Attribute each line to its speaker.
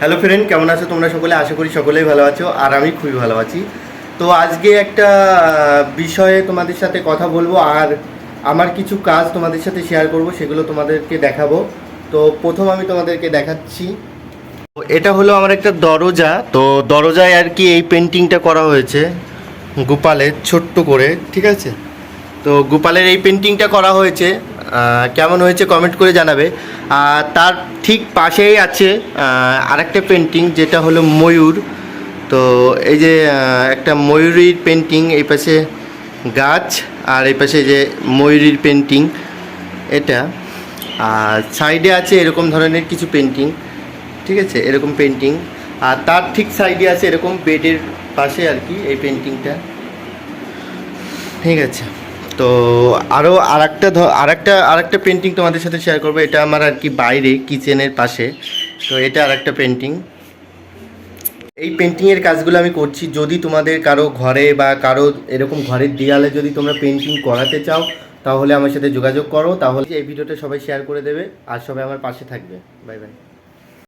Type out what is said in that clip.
Speaker 1: Hello friend কেমন আছো? তোমরা সকলে? আশা করি সকলেই ভালো আছো, আর আমি খুবই ভালো আছি। তো আজকে একটা বিষয়ে তোমাদের সাথে কথা বলব, আর আমার কিছু কাজ তোমাদের সাথে শেয়ার করব, সেগুলো তোমাদেরকে দেখাবো। তো প্রথম আমি তোমাদেরকে দেখাচ্ছি। এটা হলো আমার একটা দরজা। তো দরজায় আর কি এই পেন্টিংটা করা হয়েছে, গোপালের, ছোট্ট করে, ঠিক আছে? তো গোপালের এই পেন্টিংটা করা হয়েছে। কেমন হয়েছে কমেন্ট করে জানাবে। আর তার ঠিক পাশেই আছে আরেকটা পেন্টিং যেটা হলো ময়ূর। তো এই যে একটা ময়ূরীর পেন্টিং এই পাশে গাছ, আর এই পাশে যে ময়ূরীর পেন্টিং এটা। আর সাইডে আছে এরকম ধরনের কিছু পেন্টিং ঠিক আছে? এরকম পেন্টিং আর তার ঠিক সাইডে আছে এরকম বেডের পাশে আর কি এই পেন্টিংটা ঠিক আছে। তো আরও আর একটা আরেকটা ধ আরেকটা আরেকটা পেন্টিং তোমাদের সাথে শেয়ার করব। এটা আমার আর কি বাইরে কিচেনের পাশে। তো এটা আরেকটা পেন্টিং এই পেন্টিংয়ের কাজগুলো আমি করছি। যদি তোমাদের কারও ঘরে বা কারও এরকম ঘরের দেয়ালে যদি তোমরা পেন্টিং করাতে চাও, তাহলে আমার সাথে যোগাযোগ করো। তাহলে এই ভিডিওটা সবাই শেয়ার করে দেবে। আর সবাই আমার পাশে থাকবে। Bye bye